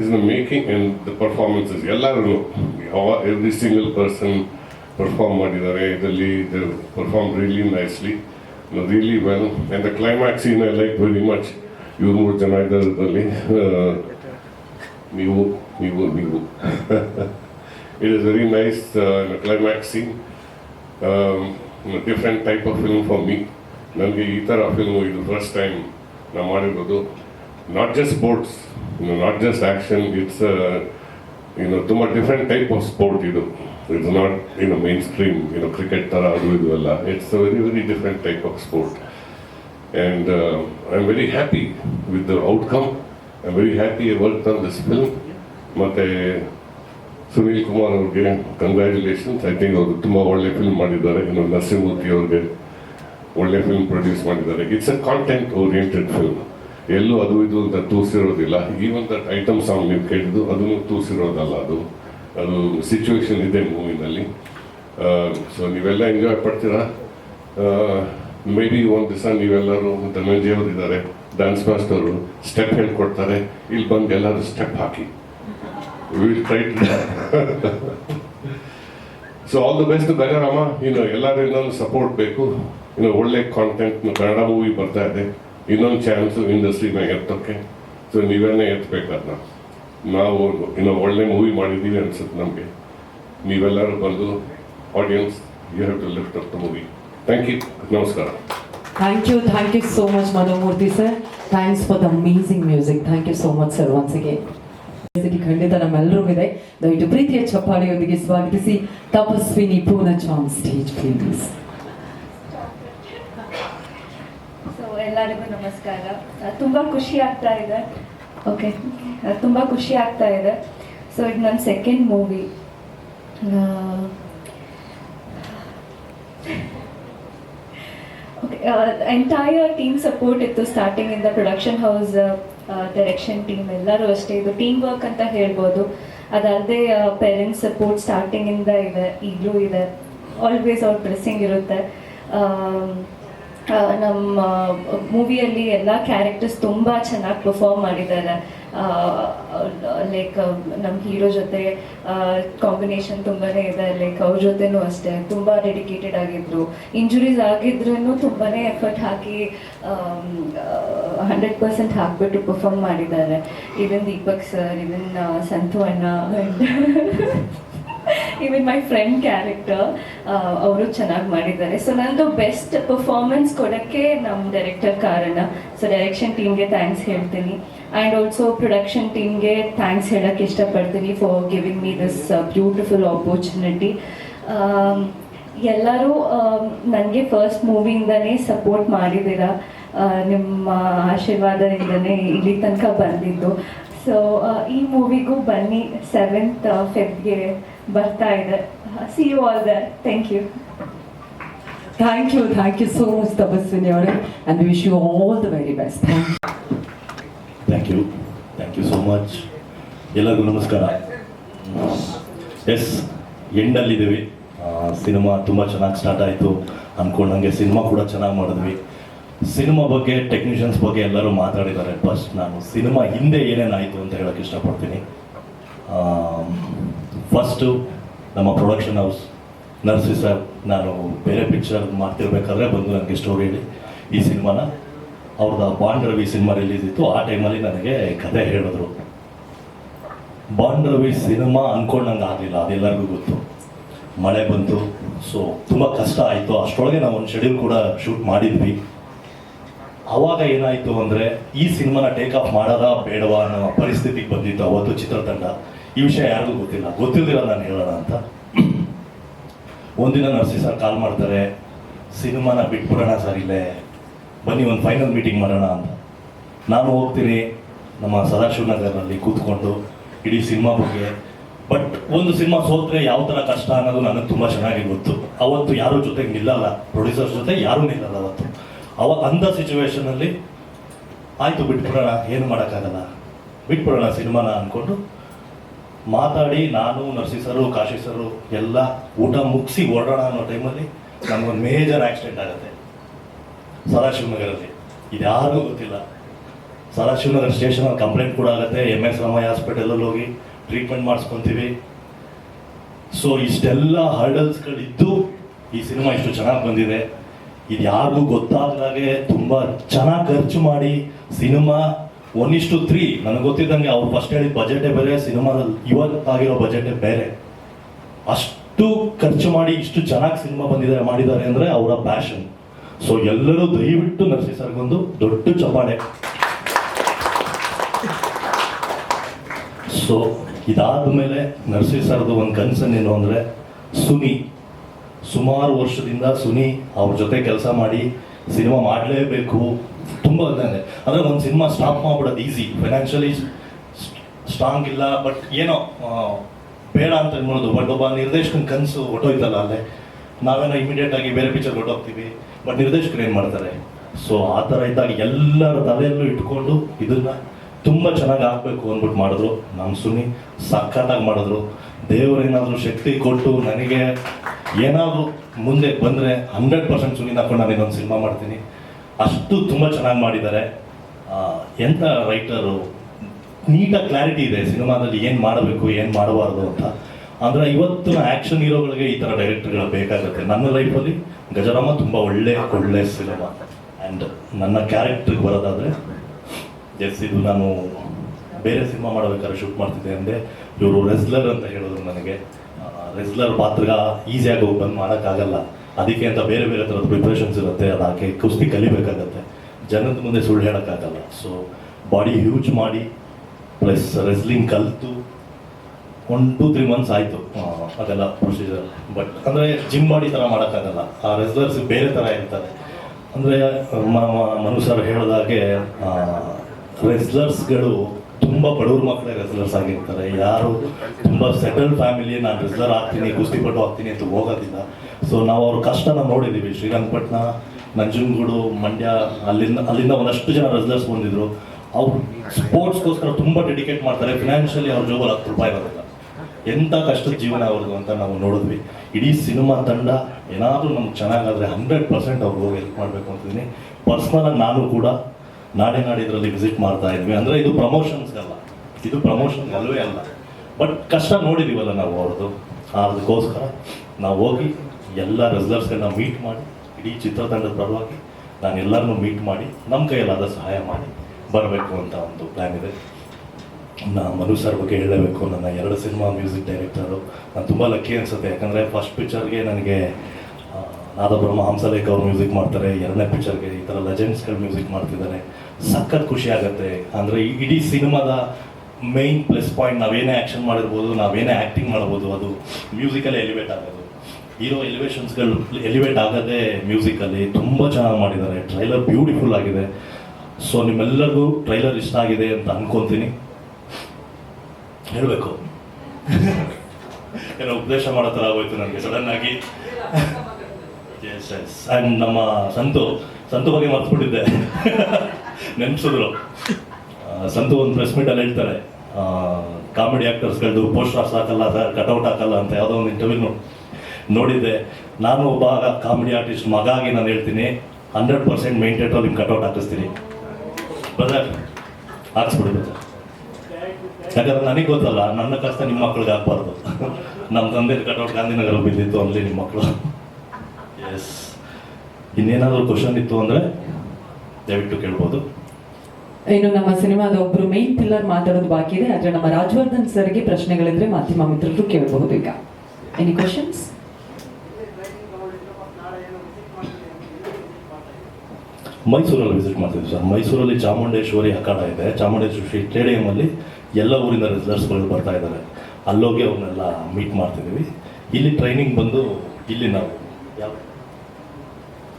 is the making and the performances ಎಲ್ಲರೂ ಎವ್ರಿ ಸಿಂಗಲ್ ಪರ್ಸನ್ ಪರ್ಫಾರ್ಮ್ ಮಾಡಿದ್ದಾರೆ. ಇದರಲ್ಲಿ perform really nicely really well and the climax in I like very much ಇವ್ರು ಮೂರು ಜನ ಇದ್ದಾರೆ ಇದರಲ್ಲಿ ನೀವು ನೀವು in a climax scene. Nice climax scene different type of film for me ನನಗೆ ಈ ಥರ ಫಿಲ್ಮು ಇದು ಫಸ್ಟ್ ಟೈಮ್ ನಾವು ಮಾಡಿರೋದು not just sports not just action it's ಇನ್ನು ತುಂಬ ಡಿಫ್ರೆಂಟ್ ಟೈಪ್ ಆಫ್ ಸ್ಪೋರ್ಟ್ ಇದು ಇಟ್ಸ್ ನಾಟ್ ಇನ್ನು ಮೈನ್ ಸ್ಟ್ರೀಮ್ ಇನ್ನು ಕ್ರಿಕೆಟ್ ಥರ ಅದು ಇದು ಎಲ್ಲ it's a very very different type of sport and uh, I'm very happy with the outcome. I'm very happy I worked on this film. ಮತ್ತೆ ಸುನೀಲ್ ಕುಮಾರ್ ಅವ್ರಿಗೆ congratulations I think ಅವರು ತುಂಬ ಒಳ್ಳೆ ಫಿಲ್ಮ್ ಮಾಡಿದ್ದಾರೆ. ಇನ್ನು ನರಸಿಂಹಮೂರ್ತಿ ಅವ್ರಿಗೆ ಒಳ್ಳೆ ಫಿಲ್ಮ್ ಪ್ರೊಡ್ಯೂಸ್ ಮಾಡಿದ್ದಾರೆ. It's a content oriented film ಎಲ್ಲೂ ಅದು ಇದು ಅಂತ ತೋರಿಸಿರೋದಿಲ್ಲ. ಈವನ್ ದಟ್ ಐಟಮ್ ಸಾಂಗ್ ನೀವು ಕೇಳಿದ್ದು, ಅದನ್ನು ತೋರಿಸಿರೋದಲ್ಲ ಅದು. ಅದು ಸಿಚುವೇಶನ್ ಇದೆ ಮೂವಿನಲ್ಲಿ ಸೊ ನೀವೆಲ್ಲ ಎಂಜಾಯ್ ಪಡ್ತೀರಾ? ಮೇ ಬಿ ಒಂದು ದಿವಸ ನೀವೆಲ್ಲರೂ ಧನಂಜಯವರು ಇದ್ದಾರೆ ಡ್ಯಾನ್ಸ್ ಮಾಸ್ಟರು ಸ್ಟೆಪ್ ಹೇಳ್ಕೊಡ್ತಾರೆ. ಇಲ್ಲಿ ಬಂದು ಎಲ್ಲರೂ step hockey. Will try so all the best Gajarama ಇನ್ನು ಎಲ್ಲರಿಂದ ಸಪೋರ್ಟ್ ಬೇಕು. ಇನ್ನು ಒಳ್ಳೆ ಕಾಂಟೆಂಟ್ ಕನ್ನಡ ಮೂವಿ ಬರ್ತಾ ಇದೆ. ಇನ್ನೊಂದು ಚಾನ್ಸ್ ಇಂಡಸ್ಟ್ರಿನಾಗ ಎತ್ತೋಕ್ಕೆ ಸೊ ನೀವೇನೇ ಎತ್ತಬೇಕು ಅದನ್ನ ನಾವು ಇನ್ನು ಒಳ್ಳೆ ಮೂವಿ ಮಾಡಿದ್ದೀವಿ ಅನ್ಸುತ್ತೆ ನಮಗೆ. ನೀವೆಲ್ಲರೂ ಬಂದು audience you have to lift up the movie thank you ನಮಸ್ಕಾರ. Thank you thank you so much Manomurthy sir thanks for the amazing music thank you so much sir once again ಖಂಡಿತ ನಮ್ಮೆಲ್ಲರೂ ಇದೆ. ದಯವಿಟ್ಟು ಪ್ರೀತಿಯ ಚಪ್ಪಾಳಿಯೊಂದಿಗೆ ಸ್ವಾಗತಿಸಿ. ತಪಸ್ವಿನಿ ಪೂರ್ಣ ಆನ್ ಸ್ಟೇಜ್ ಪ್ಲೀಸ್ ಸೊ ಎಲ್ಲರಿಗೂ ನಮಸ್ಕಾರ. ತುಂಬಾ ಖುಷಿ ಆಗ್ತಾ ಇದೆ. ಓಕೆ ತುಂಬ ಖುಷಿ ಆಗ್ತಾ ಇದೆ. ಸೊ ಇದು ನನ್ನ second movie entire team support ಇತ್ತು ಸ್ಟಾರ್ಟಿಂಗಿಂದ ಪ್ರೊಡಕ್ಷನ್ ಹೌಸ್ ಡೈರೆಕ್ಷನ್ ಟೀಮ್ ಎಲ್ಲರೂ ಅಷ್ಟೇ. ಇದು ಟೀಮ್ ವರ್ಕ್ ಅಂತ ಹೇಳ್ಬೋದು. ಅದಲ್ಲದೆ ಪೇರೆಂಟ್ಸ್ ಸಪೋರ್ಟ್ ಸ್ಟಾರ್ಟಿಂಗಿಂದ ಇದೆ ಈಗಲೂ ಇದೆ. ಆಲ್ವೇಸ್ ಅವ್ರ ಬ್ಲೆಸ್ಸಿಂಗ್ ಇರುತ್ತೆ. ನಮ್ಮ ಮೂವಿಯಲ್ಲಿ ಎಲ್ಲ ಕ್ಯಾರೆಕ್ಟರ್ಸ್ ತುಂಬ ಚೆನ್ನಾಗಿ ಪರ್ಫಾರ್ಮ್ ಮಾಡಿದ್ದಾರೆ. ಲೈಕ್ ನಮ್ಮ ಹೀರೋ ಜೊತೆ ಕಾಂಬಿನೇಷನ್ ತುಂಬಾ ಇದೆ. ಲೈಕ್ ಅವ್ರ ಜೊತೆನೂ ಅಷ್ಟೇ, ತುಂಬ ಡೆಡಿಕೇಟೆಡ್ ಆಗಿದ್ರು. ಇಂಜುರೀಸ್ ಆಗಿದ್ರೂ ತುಂಬಾ ಎಫರ್ಟ್ ಹಾಕಿ ಹಂಡ್ರೆಡ್ ಪರ್ಸೆಂಟ್ ಹಾಕ್ಬಿಟ್ಟು ಪರ್ಫಾರ್ಮ್ ಮಾಡಿದ್ದಾರೆ. Even Deepak sir even Santhu ಅಣ್ಣ ಇವನ್ ಮೈ ಫ್ರೆಂಡ್ ಕ್ಯಾರೆಕ್ಟರ್ ಅವರು ಚೆನ್ನಾಗಿ ಮಾಡಿದ್ದಾರೆ. ಸೊ ನಂದು ಬೆಸ್ಟ್ ಪರ್ಫಾರ್ಮೆನ್ಸ್ ಕೊಡೋಕ್ಕೆ ನಮ್ಮ ಡೈರೆಕ್ಟರ್ ಕಾರಣ. ಸೊ ಡೈರೆಕ್ಷನ್ ಟೀಮ್ಗೆ ಥ್ಯಾಂಕ್ಸ್ ಹೇಳ್ತೀನಿ. ಆ್ಯಂಡ್ ಆಲ್ಸೋ ಪ್ರೊಡಕ್ಷನ್ ಟೀಮ್ಗೆ ಥ್ಯಾಂಕ್ಸ್ ಹೇಳೋಕ್ಕೆ ಇಷ್ಟಪಡ್ತೀನಿ for giving me this beautiful opportunity ಎಲ್ಲರೂ ನನಗೆ ಫಸ್ಟ್ ಮೂವಿಯಿಂದನೇ ಸಪೋರ್ಟ್ ಮಾಡಿದ್ದೀರಾ? ಆ, ನಿಮ್ಮ ಆಶೀರ್ವಾದದಿಂದನೇ ಇಲ್ಲಿ ತನಕ ಬಂದಿದ್ದು. ಸೊ ಈ ಮೂವಿಗೂ ಬನ್ನಿ ಸೆವೆಂತ್ ಫೆಬ್ಗೆ ಬರ್ತಾ ಇದೆ. See you all there thank you thank you thank you so much Tapaswini ಅವರೇ and wish you all the very best thank thank you thank you so much ಎಲ್ಲರಿಗೂ ನಮಸ್ಕಾರ. ಎಸ್ ಎಂಡಲ್ಲಿದ್ದೀವಿ. ಸಿನಿಮಾ ತುಂಬ ಚೆನ್ನಾಗಿ ಸ್ಟಾರ್ಟ್ ಆಯಿತು. ಅಂದ್ಕೊಂಡಂಗೆ cinema ಕೂಡ ಚೆನ್ನಾಗಿ ಮಾಡಿದ್ವಿ. Cinema ಬಗ್ಗೆ ಟೆಕ್ನಿಷಿಯನ್ಸ್ ಬಗ್ಗೆ ಎಲ್ಲರೂ ಮಾತಾಡಿದ್ದಾರೆ. ಫಸ್ಟ್ ನಾನು ಸಿನಿಮಾ ಹಿಂದೆ ಏನೇನಾಯಿತು ಅಂತ ಹೇಳೋಕ್ಕೆ ಇಷ್ಟಪಡ್ತೀನಿ. ಫಸ್ಟು ನಮ್ಮ ಪ್ರೊಡಕ್ಷನ್ ಹೌಸ್ ನರ್ಸಿ ಸರ್ ನಾನು ಬೇರೆ ಪಿಕ್ಚರ್ ಮಾಡ್ತಿರ್ಬೇಕಾದ್ರೆ ಬಂದು ನನಗೆ ಸ್ಟೋರಿ ಹೇಳಿ. ಈ ಸಿನಿಮಾನ ಅವ್ರದ್ದು ಬಾಂಡ್ ರವಿ ಸಿನಿಮಾ ರಿಲೀಸ್ ಇತ್ತು, ಆ ಟೈಮಲ್ಲಿ ನನಗೆ ಕತೆ ಹೇಳಿದ್ರು. ಬಾಂಡ್ ರವಿ ಸಿನಿಮಾ ಅಂದ್ಕೊಂಡಂಗೆ ಆಗಲಿಲ್ಲ ಅದೆಲ್ಲರಿಗೂ ಗೊತ್ತು. ಮಳೆ ಬಂತು ಸೊ ತುಂಬ ಕಷ್ಟ ಆಯಿತು. ಅಷ್ಟರೊಳಗೆ ನಾವು ಒಂದು ಶೆಡ್ಯೂಲ್ ಕೂಡ ಶೂಟ್ ಮಾಡಿದ್ವಿ. ಅವಾಗ ಏನಾಯಿತು ಅಂದರೆ, ಈ ಸಿನಿಮಾನ ಟೇಕ್ ಆಫ್ ಮಾಡೋದಾ ಬೇಡವಾ ಅನ್ನೋ ಪರಿಸ್ಥಿತಿಗೆ ಬಂದಿತ್ತು ಅವತ್ತು ಚಿತ್ರತಂಡ. ಈ ವಿಷಯ ಯಾರಿಗೂ ಗೊತ್ತಿಲ್ಲ. ಗೊತ್ತಿಲ್ದಿರ ನಾನು ಹೇಳೋಣ ಅಂತ. ಒಂದಿನ ನರ್ಸಿ ಸರ್ ಕಾಲ್ ಮಾಡ್ತಾರೆ, ಸಿನಿಮಾನ ಬಿಟ್ಬಿಡೋಣ ಸರ್ ಇಲ್ಲೇ. ಬನ್ನಿ ಒಂದು ಫೈನಲ್ ಮೀಟಿಂಗ್ ಮಾಡೋಣ ಅಂತ. ನಾನು ಹೋಗ್ತೀನಿ, ನಮ್ಮ ಸದಾಶಿವ ನಗರಲ್ಲಿ ಕೂತ್ಕೊಂಡು ಇಡೀ ಸಿನಿಮಾ ಬಗ್ಗೆ. ಬಟ್ ಒಂದು ಸಿನಿಮಾ ಸೋತ್ರೆ ಯಾವ ಥರ ಕಷ್ಟ ಅನ್ನೋದು ನನಗೆ ತುಂಬ ಚೆನ್ನಾಗಿ ಗೊತ್ತು. ಅವತ್ತು ಯಾರೂ ಜೊತೆಗೆ ನಿಲ್ಲಲ್ಲ ಪ್ರೊಡ್ಯೂಸರ್ ಜೊತೆ ಯಾರೂ ನಿಲ್ಲಲ್ಲ ಅವತ್ತು. ಅವ ಅಂಥ ಸಿಚುವೇಶನಲ್ಲಿ ಆಯಿತು ಬಿಟ್ಬಿಡೋಣ, ಏನು ಮಾಡೋಕ್ಕಾಗಲ್ಲ. ಬಿಟ್ಬಿಡೋಣ ಸಿನಿಮಾನ ಅಂದ್ಕೊಂಡು ಮಾತಾಡಿ ನಾನು ನರ್ಸಿಸರು ಕಾಶಿ ಸರು ಎಲ್ಲ ಊಟ ಮುಗಿಸಿ ಓಡೋಣ ಅನ್ನೋ ಟೈಮಲ್ಲಿ ನಮಗೊಂದು ಮೇಜರ್ ಆಕ್ಸಿಡೆಂಟ್ ಆಗುತ್ತೆ. ಸದಾಶಿವನಗರಲ್ಲಿ. ಇದು ಯಾರಿಗೂ ಗೊತ್ತಿಲ್ಲ. ಸದಾಶಿವನಗರ ಸ್ಟೇಷನಲ್ಲಿ ಕಂಪ್ಲೇಂಟ್ ಕೂಡ ಆಗುತ್ತೆ. ಎಂ ಎಸ್ ರಾಮಯ್ಯ ಹಾಸ್ಪಿಟಲಲ್ಲಿ ಹೋಗಿ ಟ್ರೀಟ್ಮೆಂಟ್ ಮಾಡಿಸ್ಕೊತೀವಿ. ಸೊ ಇಷ್ಟೆಲ್ಲ ಹರ್ಡಲ್ಸ್ಗಳಿದ್ದು ಈ ಸಿನಿಮಾ ಇಷ್ಟು ಚೆನ್ನಾಗಿ ಬಂದಿದೆ. ಇದು ಯಾರಿಗೂ ಗೊತ್ತಾಗದಾಗೆ ತುಂಬ ಚೆನ್ನಾಗಿ ಖರ್ಚು ಮಾಡಿ ಸಿನಿಮಾ ಒನ್ ಇಷ್ಟು ತ್ರೀ ನನಗೆ ಗೊತ್ತಿದ್ದಂಗೆ ಅವ್ರು ಫಸ್ಟ್ ಹೇಳಿದ ಬಜೆಟೇ ಬೇರೆ, ಸಿನಿಮಾದಲ್ಲಿ ಇವತ್ತಾಗಿರೋ ಬಜೆಟೇ ಬೇರೆ. ಅಷ್ಟು ಖರ್ಚು ಮಾಡಿ ಇಷ್ಟು ಚೆನ್ನಾಗಿ ಸಿನಿಮಾ ಬಂದಿದ್ದಾರೆ ಮಾಡಿದ್ದಾರೆ ಅಂದರೆ ಅವರ ಪ್ಯಾಷನ್ ಸೊ ಎಲ್ಲರೂ ದಯವಿಟ್ಟು ನರ್ಸಿ ಸರ್ಗೊಂದು ದೊಡ್ಡ ಚಪಾಡೆ ಸೊ ಇದಾದ ಮೇಲೆ ನರ್ಸಿ ಸರ್ದು ಒಂದು ಕನಸನ್ನೇನು ಅಂದರೆ ಸುನಿ. ಸುಮಾರು ವರ್ಷದಿಂದ ಸುನಿ ಅವ್ರ ಜೊತೆ ಕೆಲಸ ಮಾಡಿ ಸಿನಿಮಾ ಮಾಡಲೇಬೇಕು. ತುಂಬ ಅಂದರೆ ಅಂದರೆ ಒಂದು ಸಿನಿಮಾ ಸ್ಟಾಪ್ ಮಾಡ್ಬಿಡೋದು ಈಸಿ ಫೈನಾನ್ಷಿಯಲಿ ಸ್ಟ್ರಾಂಗ್ ಇಲ್ಲ ಬಟ್ ಏನೋ ಬೇಡ ಅಂತ ಅನ್ಬೋದು ಬಟ್ ಒಬ್ಬ ನಿರ್ದೇಶಕನ ಕನಸು ಹೊಟ್ಟೋಯ್ತಲ್ಲ ಅಲ್ಲೇ. ನಾವೇನೋ ಇಮಿಡಿಯೇಟ್ ಆಗಿ ಬೇರೆ ಪಿಕ್ಚರ್ ಹೊಟ್ಟೋಗ್ತೀವಿ ಬಟ್ ನಿರ್ದೇಶಕರು ಏನು ಮಾಡ್ತಾರೆ? ಸೊ ಆ ಥರ ಇದ್ದಾಗ ಎಲ್ಲರ ತಲೆಯಲ್ಲೂ ಇಟ್ಕೊಂಡು ಇದನ್ನು ತುಂಬ ಚೆನ್ನಾಗಿ ಆಗಬೇಕು ಅಂದ್ಬಿಟ್ಟು ಮಾಡಿದ್ರು. ನಮ್ಮ ಸುನಿ ಸಕ್ಕತ್ತಾಗಿ ಮಾಡಿದ್ರು. ದೇವರೇನಾದರೂ ಶಕ್ತಿ ಕೊಟ್ಟು ನನಗೆ ಏನಾದರೂ ಮುಂದೆ ಬಂದರೆ ಹಂಡ್ರೆಡ್ ಪರ್ಸೆಂಟ್ ಸುನಿ ಹಾಕೊಂಡು ನಾನು ಇನ್ನೊಂದು ಸಿನಿಮಾ ಮಾಡ್ತೀನಿ. ಅಷ್ಟು ತುಂಬ ಚೆನ್ನಾಗಿ ಮಾಡಿದ್ದಾರೆ. ಎಂಥ ರೈಟರು? ನೀಟಾಗಿ ಕ್ಲಾರಿಟಿ ಇದೆ. ಸಿನಿಮಾದಲ್ಲಿ ಏನು ಮಾಡಬೇಕು, ಏನು ಮಾಡಬಾರ್ದು ಅಂತ. ಅಂದರೆ ಇವತ್ತಿನ ಆ್ಯಕ್ಷನ್ ಹೀರೋಗಳಿಗೆ ಈ ಥರ ಡೈರೆಕ್ಟರ್ಗಳು ಬೇಕಾಗುತ್ತೆ. ನನ್ನ ಲೈಫಲ್ಲಿ ಗಜರಾಮ ತುಂಬ ಒಳ್ಳೆ ಒಳ್ಳೆ ಸಿನಿಮಾ. ಆ್ಯಂಡ್ ನನ್ನ ಕ್ಯಾರೆಕ್ಟ್ರಿಗೆ ಬರೋದಾದರೆ ಎಸ್ ಇದು ನಾನು ಬೇರೆ ಸಿನಿಮಾ ಮಾಡಬೇಕಾದ್ರೆ ಶೂಟ್ ಮಾಡ್ತಿದ್ದೆ ಅಂದರೆ ಇವರು ರೆಸ್ಲರ್ ಅಂತ ಹೇಳಿದ್ರು ನನಗೆ. ರೆಸ್ಲರ್ ಪಾತ್ರ ಈಸಿಯಾಗಿ ಹೋಗಿ ಬಂದು ಮಾಡೋಕ್ಕಾಗಲ್ಲ. ಅದಕ್ಕೆ ಅಂತ ಬೇರೆ ಬೇರೆ ಥರದ ಪ್ರಿಪ್ರೇಷನ್ಸ್ ಇರುತ್ತೆ ಅದಕ್ಕೆ ಕುಸ್ತಿ ಕಲಿಬೇಕಾಗತ್ತೆ. ಜನದ ಮುಂದೆ ಸುಳ್ಳು ಹೇಳೋಕ್ಕಾಗಲ್ಲ. ಸೊ ಬಾಡಿ ಹ್ಯೂಜ್ ಮಾಡಿ ಪ್ಲಸ್ ರೆಸ್ಲಿಂಗ್ ಕಲಿತು ಒನ್ ಟು ತ್ರೀ ಮಂತ್ಸ್ ಆಯಿತು ಅದೆಲ್ಲ ಪ್ರೊಸೀಜರ್ ಬಟ್ ಅಂದರೆ ಜಿಮ್ ಮಾಡಿ ಥರ ಮಾಡೋಕ್ಕಾಗಲ್ಲ. ಆ ರೆಸ್ಲರ್ಸ್ ಬೇರೆ ಥರ ಇರ್ತಾರೆ. ಅಂದರೆ ಮನುಷ್ಯರು ಸರ್ ಹೇಳಿದಾಗೆ ರೆಸ್ಲರ್ಸ್ಗಳು ತುಂಬ ಬಡವ್ರ ಮಕ್ಕಳೇ ರೆಸ್ಲರ್ಸ್ ಆಗಿರ್ತಾರೆ. ಯಾರು ತುಂಬ ಸೆಟಲ್ ಫ್ಯಾಮಿಲಿ ನಾನು ರೆಸ್ಲರ್ ಆಗ್ತೀನಿ ಕುಸ್ತಿಪಟ್ಟು ಆಗ್ತೀನಿ ಅಂತ ಹೋಗೋದಿಲ್ಲ. ಸೊ ನಾವು ಅವ್ರ ಕಷ್ಟನ ನೋಡಿದ್ದೀವಿ ಶ್ರೀರಂಗಪಟ್ಟಣ ನಂಜನಗೂಡು, ಮಂಡ್ಯ ಅಲ್ಲಿಂದ ಅಲ್ಲಿಂದ ಒಂದಷ್ಟು ಜನ ರೆಸ್ಲರ್ಸ್ ಬಂದಿದ್ರು. ಅವ್ರು ಸ್ಪೋರ್ಟ್ಸ್ಗೋಸ್ಕರ ತುಂಬ ಡೆಡಿಕೇಟ್ ಮಾಡ್ತಾರೆ. ಫಿನಾನ್ಷಿಯಲಿ ಅವ್ರ ಜೋಬಲ್ ಹತ್ತು ರೂಪಾಯಿ ಬರುತ್ತೆ ಎಂಥ ಕಷ್ಟದ ಜೀವನ ಅವ್ರದ್ದು ಅಂತ ನಾವು ನೋಡಿದ್ವಿ. ಇಡೀ ಸಿನಿಮಾ ತಂಡ ಏನಾದರೂ ನಮ್ಗೆ ಚೆನ್ನಾಗಾದರೆ ಹಂಡ್ರೆಡ್ ಪರ್ಸೆಂಟ್ ಅವ್ರಿಗೆ ಹೋಗಿ ಹೆಲ್ಪ್ ಮಾಡಬೇಕು ಅಂತಿದ್ದೀನಿ. ಪರ್ಸ್ನಲಾಗಿ ನಾನು ಕೂಡ ನಾಡೆ ನಾಡಿದ್ರಲ್ಲಿ ವಿಸಿಟ್ ಮಾಡ್ತಾ ಇದ್ವಿ. ಅಂದರೆ ಇದು ಪ್ರಮೋಷನ್ಸ್ಗಲ್ಲ ಇದು ಪ್ರಮೋಷನ್ ಅಲ್ಲವೇ ಅಲ್ಲ. ಬಟ್ ಕಷ್ಟ ನೋಡಿದೀವಲ್ಲ ನಾವು ಅವ್ರದ್ದು. ಅದಕ್ಕೋಸ್ಕರ ನಾವು ಹೋಗಿ ಎಲ್ಲ ರೆಸ್ಲರ್ಸ್ಗಳನ್ನ ಮೀಟ್ ಮಾಡಿ, ಇಡೀ ಚಿತ್ರತಂಡದ ಪರವಾಗಿ ನಾನು ಎಲ್ಲರನ್ನೂ ಮೀಟ್ ಮಾಡಿ ನಮ್ಮ ಕೈಯಲ್ಲಾದ ಸಹಾಯ ಮಾಡಿ ಬರಬೇಕು ಅಂತ ಒಂದು ಪ್ಲ್ಯಾನ್ ಇದೆ. ನಾ ಮನು ಸರ್ ಬಗ್ಗೆ ಹೇಳಬೇಕು. ನನ್ನ ಎರಡು ಸಿನಿಮಾ ಮ್ಯೂಸಿಕ್ ಡೈರೆಕ್ಟರು ನಾನು ತುಂಬ ಲಕ್ಕಿ ಅನಿಸುತ್ತೆ. ಯಾಕಂದರೆ ಫಸ್ಟ್ ಪಿಕ್ಚರ್ಗೆ ನನಗೆ ನಾದಬ್ರಹ್ಮ ಹಂಸಲೇಖ ಅವರು ಮ್ಯೂಸಿಕ್ ಮಾಡ್ತಾರೆ. ಎರಡನೇ ಪಿಕ್ಚರ್ಗೆ ಈ ಥರ ಲೆಜೆಂಡ್ಸ್ಗಳು ಮ್ಯೂಸಿಕ್ ಮಾಡ್ತಿದ್ದಾರೆ. ಸಖತ್ ಖುಷಿ ಆಗುತ್ತೆ. ಅಂದರೆ ಇಡೀ ಸಿನಿಮಾದ ಮೈನ್ ಪ್ಲಸ್ ಪಾಯಿಂಟ್ ನಾವೇನೇ ಆ್ಯಕ್ಷನ್ ಮಾಡಿರ್ಬೋದು, ನಾವೇನೇ ಆ್ಯಕ್ಟಿಂಗ್ ಮಾಡ್ಬೋದು, ಅದು ಮ್ಯೂಸಿಕಲ್ಲೇ ಎಲಿವೇಟ್ ಆಗೋದು. ಹೀರೋ ಎಲಿವೇಶನ್ಸ್ಗಳು ಎಲಿವೇಟ್ ಆಗೋದೇ ಮ್ಯೂಸಿಕಲ್ಲಿ ತುಂಬ ಚೆನ್ನಾಗಿ ಮಾಡಿದ್ದಾರೆ. ಟ್ರೈಲರ್ ಬ್ಯೂಟಿಫುಲ್ ಆಗಿದೆ. ಸೊ ನಿಮ್ಮೆಲ್ಲರಿಗೂ ಟ್ರೈಲರ್ ಇಷ್ಟ ಆಗಿದೆ ಅಂತ ಅನ್ಕೊಂತೀನಿ. ಹೇಳಬೇಕು. ಏನೋ ಉಪದೇಶ ಮಾಡೋ ಥರ ಆಗೋಯ್ತು ನನಗೆ ಸಡನ್ ಆಗಿ. ಎಸ್ ಎಸ್ ಆ್ಯಂಡ್ ನಮ್ಮ ಸಂತು ಸಂತು ಬಗ್ಗೆ ಮರ್ತ್ಬಿಟ್ಟಿದ್ದೆ. ನೆನ್ಸಿದ್ರು ಸಂತು ಒಂದು ಪ್ರೆಸ್ ಮೀಟಲ್ಲಿ ಹೇಳ್ತಾರೆ ಕಾಮಿಡಿ ಆ್ಯಕ್ಟರ್ಸ್ಗಳದ್ದು ಪೋಸ್ಟರ್ಸ್ ಹಾಕಲ್ಲ ಸರ್ ಕಟೌಟ್ ಹಾಕಲ್ಲ ಅಂತ ಯಾವುದೋ ಒಂದು ಇಂಟರ್ವ್ಯೂ ನೋಡಿದ್ದೆ. ನಾನು ಒಬ್ಬ ಕಾಮಿಡಿ ಆರ್ಟಿಸ್ಟ್ ಮಗ ಆಗಿ ನಾನು ಹೇಳ್ತೀನಿ ಹಂಡ್ರೆಡ್ ಪರ್ಸೆಂಟ್ ಮೈನ್ ಥಿಯೇಟ್ರಲ್ಲಿ ನಿಮ್ಗೆ ಕಟೌಟ್ ಹಾಕಿಸ್ತೀನಿ. ಬ್ರದರ್ ಹಾಕ್ಸ್ಬಿಡಿ brother. ಯಾಕಂದ್ರೆ ನನಗೆ ಗೊತ್ತಲ್ಲ, ನನ್ನ ಕಷ್ಟ ನಿಮ್ಮ ಮಕ್ಳಿಗೆ ಹಾಕ್ಬಾರ್ದು ನಮ್ಮ ತಂದೆ ಕಟೌಟ್ ಗಾಂಧಿನಗರ ಬಿದ್ದಿತ್ತು ಅಲ್ಲಿ ನಿಮ್ಮ ಮಕ್ಕಳು ಎಸ್ ಇನ್ನೇನಾದರೂ ಕ್ವಶನ್ ಇತ್ತು ಅಂದರೆ ದಯವಿಟ್ಟು ಕೇಳ್ಬೋದು. ಇನ್ನು ನಮ್ಮ ಸಿನಿಮಾದ ಒಬ್ರು ಮೇನ್ ಪಿಲ್ಲರ್ ಮಾತಾಡೋದು ಬಾಕಿ ಇದೆ, ಆದ್ರೆ ನಮ್ಮ ರಾಜವರ್ಧನ್ ಸರ್ಗೆ ಪ್ರಶ್ನೆಗಳಿದ್ರೆ ಮಾಧ್ಯಮ ಮಿತ್ರರು ಕೇಳಬಹುದು ಈಗ. ಎನಿ ಕ್ವಶನ್ಸ್ ಮೈಸೂರಲ್ಲಿ ವಿಸಿಟ್ ಮಾಡ್ತೀವಿ ಸರ್. ಮೈಸೂರಲ್ಲಿ ಚಾಮುಂಡೇಶ್ವರಿ ಅಖಾಡ ಇದೆ. ಚಾಮುಂಡೇಶ್ವರಿ ಸ್ಟೇಡಿಯಮಲ್ಲಿ ಎಲ್ಲ ಊರಿಂದ ರೆಸ್ಲರ್ಸ್ಗಳು ಬರ್ತಾ ಇದ್ದಾರೆ. ಅಲ್ಲೋಗಿ ಅವ್ರನ್ನೆಲ್ಲ ಮೀಟ್ ಮಾಡ್ತಿದ್ದೀವಿ. ಇಲ್ಲಿ ಟ್ರೈನಿಂಗ್ ಬಂದು ಇಲ್ಲಿ ನಾವು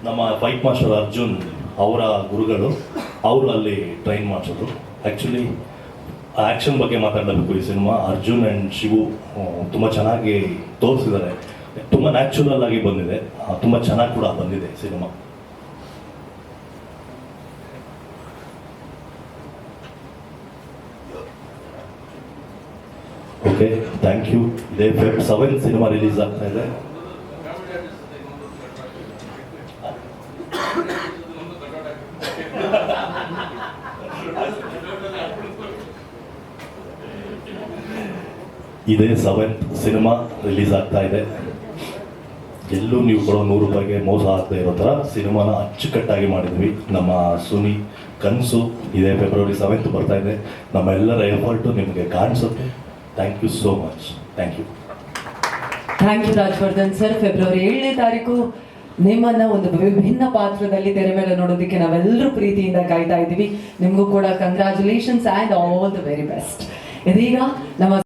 ನಮ್ಮ ಫೈಟ್ ಮಾಸ್ಟರ್ ಅರ್ಜುನ್ ಅವರ ಗುರುಗಳು. ಅವರು ಅಲ್ಲಿ ಟ್ರೈನ್ ಮಾಡಿಸಿದ್ರು ಆ್ಯಕ್ಚುಲಿ ಆ್ಯಕ್ಷನ್ ಬಗ್ಗೆ ಮಾತಾಡಬೇಕು ಈ ಸಿನಿಮಾ ಅರ್ಜುನ್ ಆ್ಯಂಡ್ ಶಿವು ತುಂಬ ಚೆನ್ನಾಗಿ ತೋರಿಸಿದ್ದಾರೆ. ತುಂಬ ನ್ಯಾಚುರಲ್ ಆಗಿ ಬಂದಿದೆ. ತುಂಬ ಚೆನ್ನಾಗಿ ಕೂಡ ಬಂದಿದೆ ಸಿನಿಮಾ ಓಕೆ ಥ್ಯಾಂಕ್ ಯು ಇದೇ ಫೆಬ್ ಸೆವೆನ್ ಸಿನಿಮಾ ರಿಲೀಸ್ ಆಗ್ತಾ ಇದೆ. ಇದೇ ಸೆವೆಂತ್ ಸಿನಿಮಾ ರಿಲೀಸ್ ಆಗ್ತಾ ಇದೆ. ಎಲ್ಲೂ ನೀವು ಕೊಡೋ ನೂರು ರೂಪಾಯಿಗೆ ಮೋಸ ಆಗ್ತಾ ಇರೋ ಥರ ಸಿನಿಮಾನ ಅಚ್ಚುಕಟ್ಟಾಗಿ ಮಾಡಿದ್ವಿ. ನಮ್ಮ ಸುನಿ, ಕನಸು, ಇದೇ ಫೆಬ್ರವರಿ ಸೆವೆಂತ್ ಬರ್ತಾ ಇದೆ. ನಮ್ಮ ಎಲ್ಲರ ಎಫರ್ಟು ನಿಮಗೆ ಕಾಣಿಸುತ್ತೆ. Thank you so much thank you thank you Rajavardhan sir February ಏಳನೇ ತಾರೀಕು ನಿಮ್ಮನ್ನ ಒಂದು ವಿಭಿನ್ನ ಪಾತ್ರದಲ್ಲಿ ತೆರೆ ಮೇಲೆ ನೋಡೋದಕ್ಕೆ ನಾವೆಲ್ಲರೂ ಪ್ರೀತಿಯಿಂದ ಕಾಯ್ತಾ ಇದ್ದೀವಿ. ನಿಮಗೂ ಕೂಡ congratulations and all the very best ಇದೀಗ ನಮ್ಮ